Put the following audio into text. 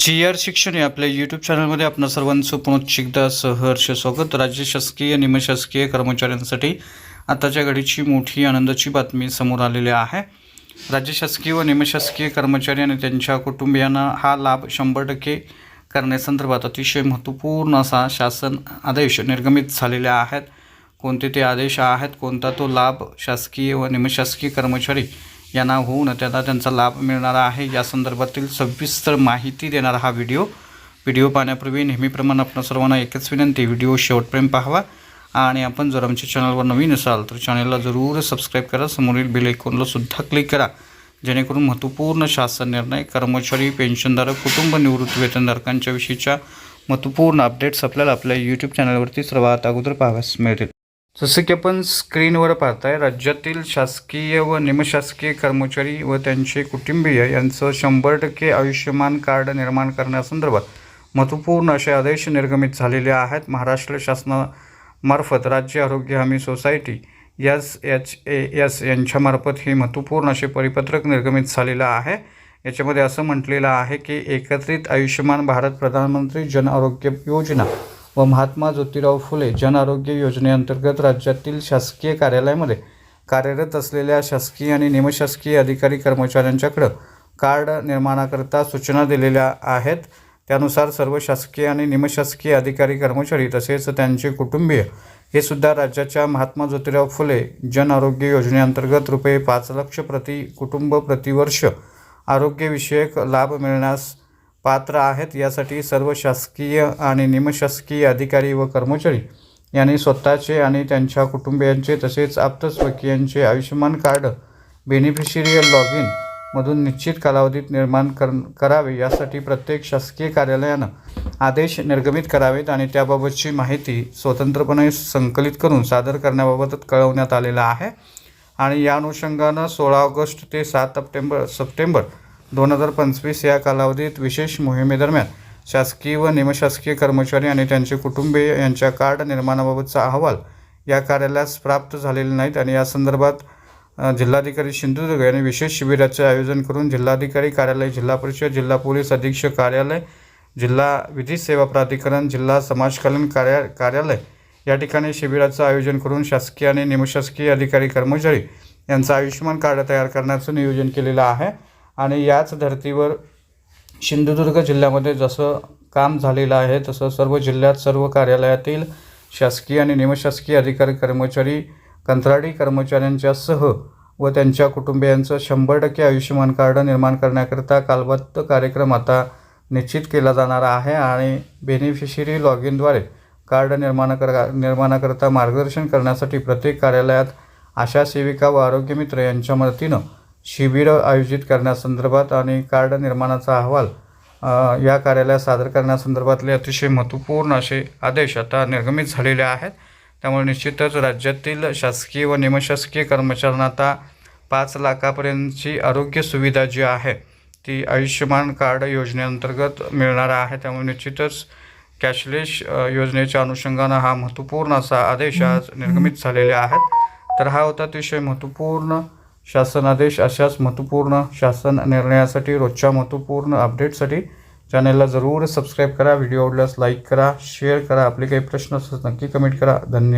जी R शिक्षण या आपल्या यूट्यूब चॅनलमध्ये आपण सर्वांचं पुनश्च एकदा सहर्ष स्वागत. राज्य शासकीय निमशासकीय कर्मचाऱ्यांसाठी आताच्या घडीची मोठी आनंदाची बातमी समोर आलेली आहे. राज्य शासकीय व निमशासकीय कर्मचारी आणि त्यांच्या कुटुंबियांना हा लाभ शंभर टक्के करण्यासंदर्भात अतिशय महत्त्वपूर्ण असा शासन आदेश निर्गमित झालेले आहेत. कोणते ते आदेश आहेत? कोणता तो लाभ शासकीय व निमशासकीय कर्मचारी यांना होऊन त्यांना त्यांचा लाभ मिळणार आहे. या संदर्भातील सविस्तर माहिती देणारा हा व्हिडिओ. व्हिडिओ पाहण्यापूर्वी नेहमीप्रमाणे आपण सर्वांना एकच विनंती व्हिडिओ शेवटपर्यंत पाहावा. आणि आपण जर आमच्या चॅनलवर नवीन असाल तर चॅनलला जरूर सबस्क्राईब करा. समोरील बेल आयकॉनला सुद्धा क्लिक करा. जेणेकरून महत्त्वपूर्ण शासन निर्णय कर्मचारी पेन्शनधारक कुटुंब निवृत्ती वेतनधारकांच्या विषयीच्या महत्त्वपूर्ण अपडेट्स आपल्याला आपल्या यूट्यूब चॅनलवरती सर्वात अगोदर पाहाव्यास मिळतील. जसं की आपण स्क्रीनवर पाहताय राज्यातील शासकीय व निमशासकीय कर्मचारी व त्यांचे कुटुंबीय यांचं शंभर टक्के आयुष्यमान कार्ड निर्माण करण्यासंदर्भात महत्त्वपूर्ण असे आदेश निर्गमित झालेले आहेत. महाराष्ट्र शासनामार्फत राज्य आरोग्य हमी society S H A S यांच्यामार्फत हे महत्त्वपूर्ण असे परिपत्रक निर्गमित झालेलं आहे. याच्यामध्ये असं म्हटलेलं आहे की एकत्रित आयुष्यमान भारत प्रधानमंत्री जन आरोग्य योजना व महात्मा ज्योतिराव फुले जन आरोग्य योजनेअंतर्गत राज्यातील शासकीय कार्यालयामध्ये कार्यरत असलेल्या शासकीय आणि निमशासकीय अधिकारी कर्मचाऱ्यांच्याकडं कार्ड निर्माणाकरता सूचना दिलेल्या आहेत. त्यानुसार सर्व शासकीय आणि निमशासकीय अधिकारी कर्मचारी तसेच त्यांचे कुटुंबीय हे सुद्धा राज्याच्या महात्मा ज्योतिराव फुले जन आरोग्य योजनेअंतर्गत रुपये पाच लक्ष प्रति कुटुंब प्रतिवर्ष आरोग्यविषयक लाभ मिळण्यास पात्र आहेत. यासाठी सर्व शासकीय आणि निमशासकीय अधिकारी व कर्मचारी यांनी स्वतःचे आणि त्यांच्या कुटुंबियांचे तसेच आप्तस्वकीयांचे Ayushman card beneficiary log in मधून निश्चित कालावधीत निर्माण कर करावे. यासाठी प्रत्येक शासकीय कार्यालयानं आदेश निर्गमित करावेत आणि त्याबाबतची माहिती स्वतंत्रपणे संकलित करून सादर करण्याबाबत कळवण्यात आलेलं आहे. आणि या अनुषंगानं सोळा ऑगस्ट ते सात सप्टेंबर सप्टेंबर दोन हजार पंचवीस या कालावधीत विशेष मोहिमेदरम्यान शासकीय व निमशासकीय कर्मचारी आणि त्यांचे कुटुंबीय यांच्या कार्ड निर्माणाबाबतचा अहवाल या कार्यालयास प्राप्त झालेले नाहीत आणि या संदर्भात जिल्हाधिकारी सिंधुदुर्ग यांनी विशेष शिबिराचे आयोजन करून जिल्हाधिकारी कार्यालय जिल्हा परिषद जिल्हा पोलीस अधीक्षक कार्यालय जिल्हा विधी सेवा प्राधिकरण जिल्हा समाज कल्याण कार्या कार्यालय या ठिकाणी शिबिराचं आयोजन करून शासकीय आणि निमशासकीय अधिकारी कर्मचारी यांचं आयुष्यमान कार्ड तयार करण्याचं नियोजन केलेलं आहे. आणि याच धर्तीवर सिंधुदुर्ग जिल्ह्यामध्ये जसं काम झालेलं आहे तसं सर्व जिल्ह्यात सर्व कार्यालयातील शासकीय आणि निमशासकीय अधिकारी कर्मचारी कंत्राटी कर्मचाऱ्यांच्यासह व त्यांच्या कुटुंबियांचं शंभर टक्के आयुष्यमान कार्ड निर्माण करण्याकरिता कालबद्ध कार्यक्रम आता निश्चित केला जाणार आहे आणि बेनिफिशरी लॉग इनद्वारे कार्ड निर्माण कर निर्माणाकरता मार्गदर्शन करण्यासाठी प्रत्येक कार्यालयात आशा सेविका व आरोग्यमित्र यांच्या मदतीनं शिबिरं आयोजित करण्यासंदर्भात आणि कार्ड निर्माणाचा अहवाल या कार्यालयात सादर करण्यासंदर्भातले अतिशय महत्त्वपूर्ण असे आदेश आता निर्गमित झालेले आहेत. त्यामुळे निश्चितच राज्यातील शासकीय व निमशासकीय कर्मचाऱ्यांना आता पाच लाखापर्यंतची आरोग्य सुविधा जी आहे ती आयुष्यमान कार्ड योजनेअंतर्गत मिळणार आहे. त्यामुळे निश्चितच कॅशलेस योजनेच्या अनुषंगानं हा महत्त्वपूर्ण असा आदेश आज निर्गमित झालेले आहेत. तर हा होता अतिशय महत्त्वपूर्ण शासनादेश अशाच महत्त्वपूर्ण शासन निर्णयासाठी रोजच्या महत्त्वपूर्ण अपडेटसाठी चॅनलला जरूर सबस्क्राईब करा. व्हिडिओ आवडल्यास लाईक करा शेअर करा. आपले काही प्रश्न असल्यास नक्की कमेंट करा. धन्यवाद.